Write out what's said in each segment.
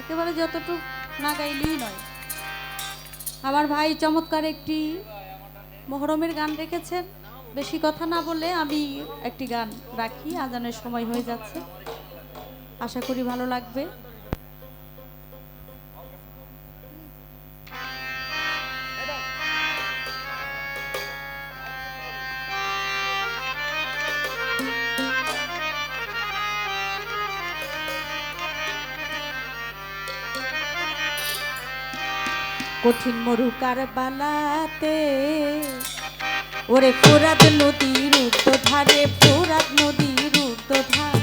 একেবারে যতটুকু না গাইলেই নয়। আমার ভাই চমৎকার একটি মহরমের গান রেখেছেন। বেশি কথা না বলে আমি একটি গান রাখি, আজানের সময় হয়ে যাচ্ছে। আশা করি ভালো লাগবে। কঠিন মরুকার বালাতে। ওরে ফোরাদ নদীর উত্তর ধারে ফোরাদ নদীর উত্তর ধার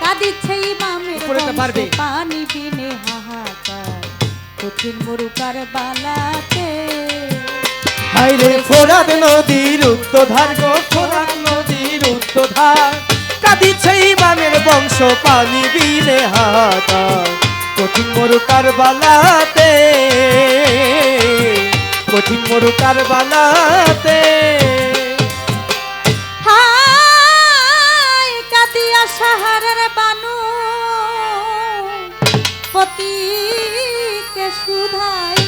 কাঁদিচ্ছে পারবে। পানি বিনে হাহাকার। কঠিন মরুকার বালাতে। হাইরে ফোরাদ নদীর উত্তধার গো ফোরাদ নদীর উত্তধার কাঁদিছে ইমামের বংশ পানি বিলে হাতা কঠিন মরুকার বালাতে। কঠিন মরুকার বালাতে। হাই কাদিয়া সাহারের বানু। পতিকে সুধাই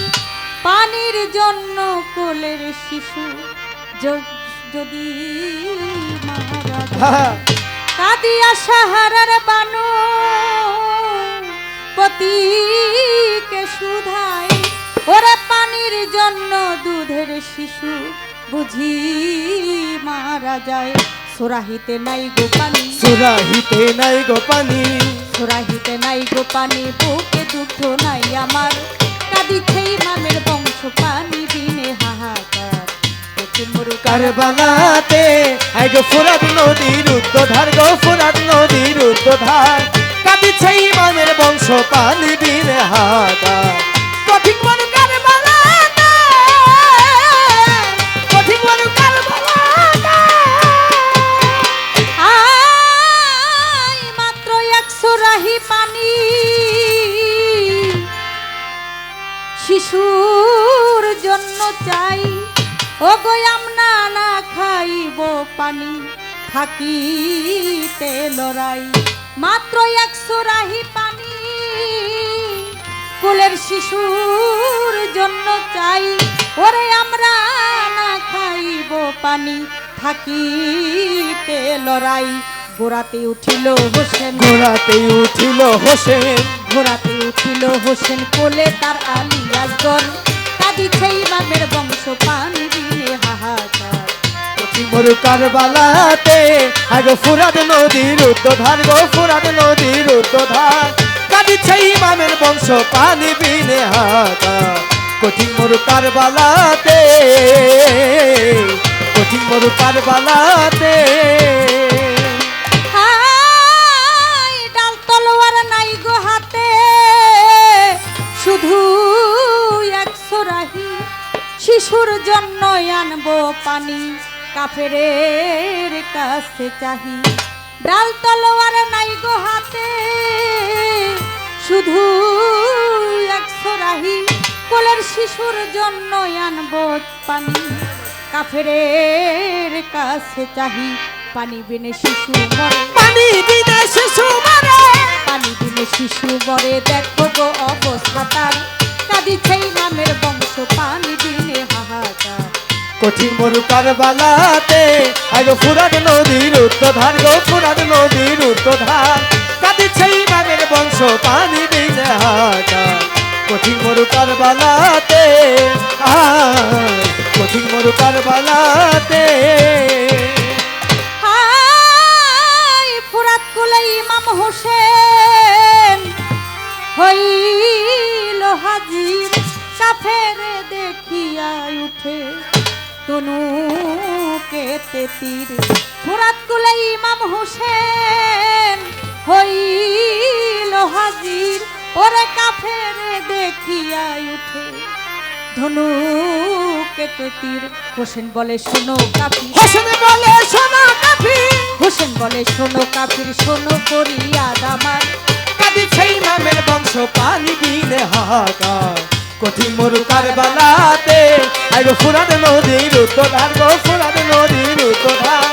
পানির জন্য কোলের শিশু। যদি মারা কাদিয়া সাহারার বানু পতিকে সুধাই ওরে পানির জন্য দুধের শিশু। বুঝি মারা যায়। সোরাহিতে নাই গো পানি সুরাহিতে নাই গো পানি সোরাহিতে নাই গো পানি বুকে দুঃখ নাই আমার। কাঁদিছে ইমামের বংশ পানি বিনে হাহাকার। কঠিন মরুকার কার বালাতে আই গো ফোরাদ নদীর উত্তধার গো ফোরাদ নদীর উত্তধার কাঁদিছে ইমামের বংশ পানি বিলে হাতা কঠিন থাকিতে লড়াই। মাত্র একশো রাহি পানি কোলের শিশুর জন্য চাই। ওরে আমরা না খাইব পানি থাকিতে লড়াই। গোড়াতে উঠিল হোসেন। গোড়াতে উঠিল হোসেন। ঘোড়াতে উঠিল হোসেন কোলে তার আলী আসগর কাঁদিছে ইমামের বংশ পানি দিলে হাহাকার। কঠিন মরুকার বালাতে আই গো ফোরাদ নদীর উত্তধার গো, ফোরাদ নদীর উত্তধার কাঁদিছে ইমামের বংশ পানি বিনে হাতা। কঠিন মরুকার বালাতে কঠিন মরুকার বালাতে হাই ডাল নাই গো হাতে। শুধু একশো রাহি শিশুর জন্য আনব পানি। কাফেরের কাছে চাহি। ডাল তলোয়ার নাই গো হাতে শুধু একশো রাহি কোলের শিশুর জন্য আনব পানি। কাফেরের কাছে চাহি পানি বিনে শিশু মরে। পানি বিনা শিশু মারে। পানি বিনে শিশু মরে দেখো গো অবস্থা তার। কাঁদিছে নামের বংশ পানি কঠিন মরুকার বালাতে আইলো ফুরান নদীর উত্তধার গো ফুরান নদীর উত্তধার কাঁদিছে ইমামের বংশ, পানি বিলে হাতা কঠিন মরুকার বালাতে কঠিন মরুকার বালাতে কেতে তীর। ফুরাত কুলে ইমাম হোসেন হইল হাজির ওরে কাফের দেখিয়া উঠে। ধনু কেতে তীর। হোসেন বলে শোনো কাফি হোসেন বলে সোনা কাফি হোসেন বলে শোনো কাফির শোনো করিয়াদ আমার কাঁদিছে ইমামের বংশ পানি বিলে হাতা কঠিন মরুকার বালাতে গো ফুরাদ নদীর উত্তধার গো ফুরাদ নদীর উত্তধার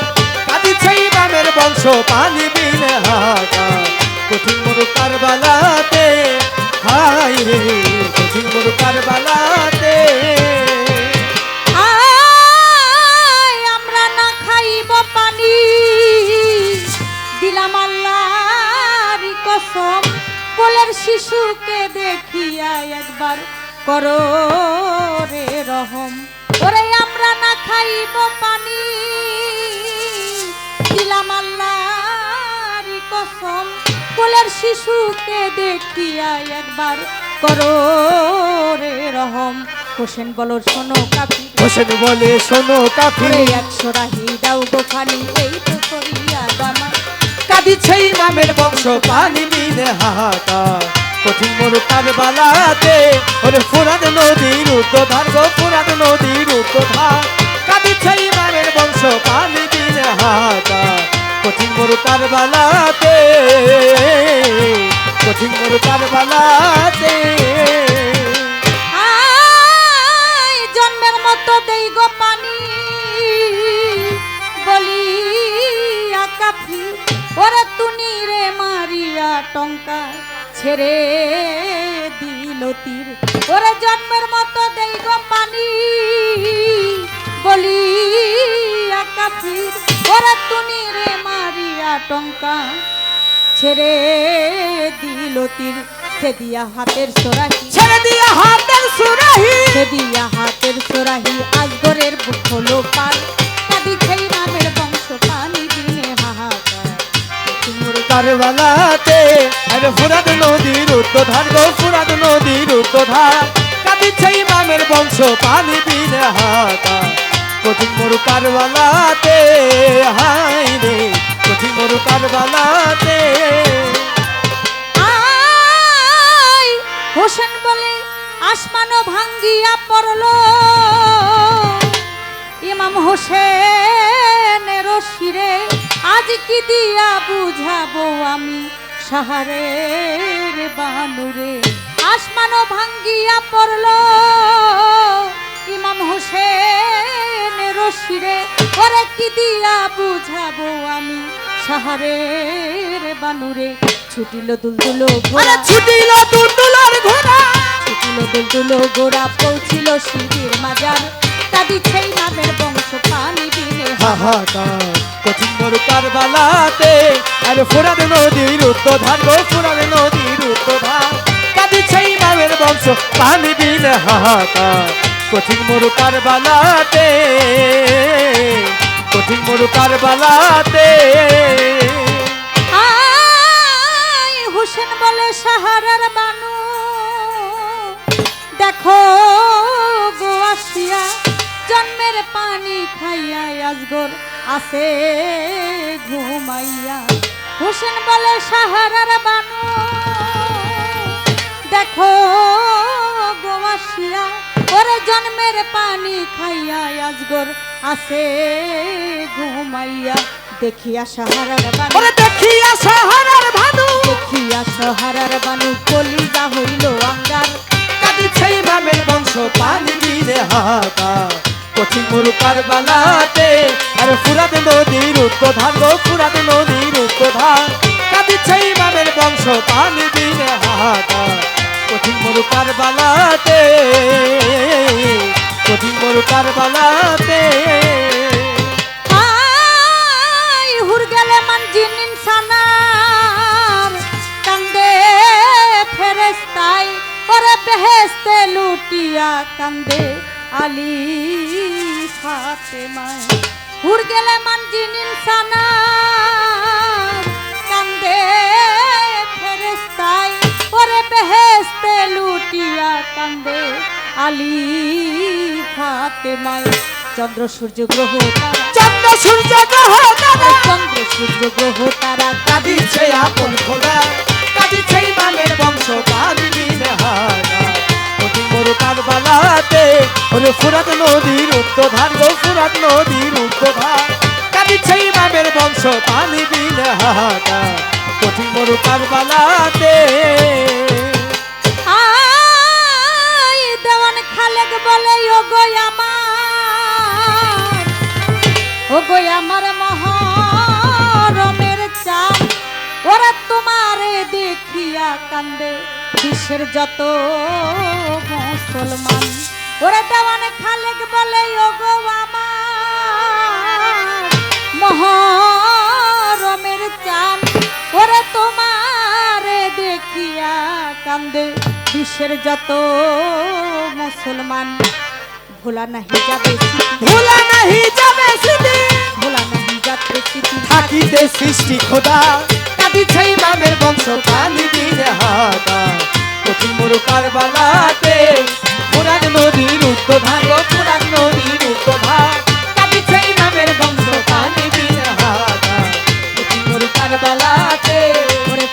কাঁদিছে ইমামের বংশ, পানি বিলে হাতা কঠিন বালাতে কারবালাতে। আয়, আমরা না খাইব পানি। দিলাম আল্লাহর কসম, কোলের শিশুকে দেখিয়া একবার করো রে রহম। ওরে আমরা না খাইব পানি। দিলাম আল্লাহর কসম। কোলের শিশুকে দেখিয়া একবার করো রে রহম। হোসেন বলো শোনো কাপি হোসেন বলে শোনো কাফি। একশো রাহি দাও গোখানি এই তো করিয়া দামা। কাঁদিছে ইমামের বংশ পানি বিনে হাহাকার। কঠিন মরু কারবালাতে। ওরে ফুরাদ নদীর উদ্ধার গো, ফুরাদ নদীর উদ্ধার। কাঁদিছে ইমামের বংশ পানি বিনে হাহাকার কঠিন মরু কারবালাতে, কঠিন মরু কারবালাতে। আয়, জন্মের মতো দেই গো পানি। বলি কাফি ওরে তুনি রে মারিয়া টঙ্কা। ছেড়ে দিল তীর। ওরে জন্মের মতো দেই গো পানি বলি আকাশির ওরে তুমি রে মারিয়া টঙ্কা ছেড়ে দিল তীর। সে দিয়া হাতের সোরাহি। ছেড়ে দিয়া হাতের সুরাহি। সে দিয়া নদীর উদ্ধার গো ফুরাদ নদীর উদ্ধার কাঁদিছে ইমামের বংশ, পানি বিনে হাতা। কঠিন মরু কারবালাতে হাই রে, কঠিন মরু কারবালাতে। হোসেন বলে আসমানও ভাঙ্গিয়া পড়ল। ইমাম হোসেনের শিরে, আজ কি দিয়া বুঝাবো আমি সাহারের বানুরে আসমানও ভাঙ্গিয়া পড়ল। ইমাম হোসেন শিরে ওরে কি দিয়া বুঝাবো আমি? সাহারের বানুরে ছুটিল দুলদুলো ঘোড়া। ছুটিল দুলদুলার ঘোড়া। ছুটিল দুলদুলো গোড়া পৌঁছিল শিবির মাজার। তাদি সেই নামের বংশ পানি দিনে হাহাকার, কঠিন মরু কারবালাতে, আর ফুরাদ নদীর উদ্ধার গো ফুরাদ নদীর উদ্ধার কাঁদিছে নামের বংশ পানি দিনে হাহাকার, কঠিন মরু কারবালাতে, কঠিন মরু কারবালাতে। আজগর আসে ঘুমাইয়া। হোসেন বলে সাহারার বানু দেখো গো আসিয়া ওরে জন্মের পানি খাইয়া আজগর আসে ঘুমাইয়া। দেখিয়া সাহারার বানু ওরে দেখিয়া সাহারার ভানু দেখিয়া সহারার বানু কলিজা হইল আঙ্গার কাঁদিছে ইমামের বংশ পানি বিনে হাহাকার। কঠিন মরু কারবালাতে আরে ফুরাদ নদীর উদ্ধার গো ফুরাদ নদীর উদ্ধার কাঁদিছে ইমামের বংশ পানি বিনে হাহাকার কঠিন মরু কারবালাতে কঠিন মরু কারবালাতে হুর গেলে মান জিন ইনসানার। কান্দে ফেরেস্তাই ওরে বেহেস্তে লুটিয়া কান্দে। আলী ফাতেমায়। হুর গেলে মান জিন ইনসানার কান্দে ফেরেস্তাই ওরে বেহেস্তে লুটিয়া কান্দে আলী ফাতেমায়। চন্দ্র সূর্য গ্রহ চন্দ্র সূর্য গ্রহ চন্দ্র সূর্য গ্রহ তারা কাঁদিছে। আপন খোদা কাঁদিছে ইমামের বংশ হাহাকার কঠিন মরু কারবালাতে, ওরে ফুরাত নদীর উদ্ধার গো ফুরাত নদীর উদ্ধার কাঁদিছে ইমামের বংশ, পানি বিনে হাহাকার। কঠিন মরু কারবালাতে। দেওয়ান খালেক বলে ও গো আমার। ও গো আমার মহরমের চাল ওরা তোমারে দেখিয়া কান্দে বিশ্বের যত মুসলমান? ওরে দেওয়ানে খালেক বলে ও আমার মহরমের চান ওরে তোমারে দেখিয়া কান্দে বিশ্বের যত মুসলমান? ভোলা নাহি যাবে ভোলা নাহি যাবে ভোলা নাহি যাবে থাকিতে সৃষ্টি খোদা। কাঁদিছে ইমামের বংশ পানি দিনে হাতা কঠিন মরু কারবালাতে পুরান নদীর উত্তধার ও পুরান নদীর উত্তধার কাঁদিছে ইমামের বংশ পানি দিনে হাতা কঠিন মরু কারবালাতে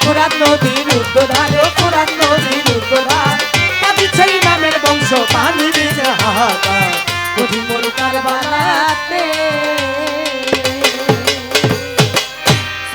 পুরান নদীর উত্তধার ও পুরান নদীর উত্তধার কাঁদিছে ইমামের বংশ পানি দিনে হাতা কঠিন মরু কারবালাতে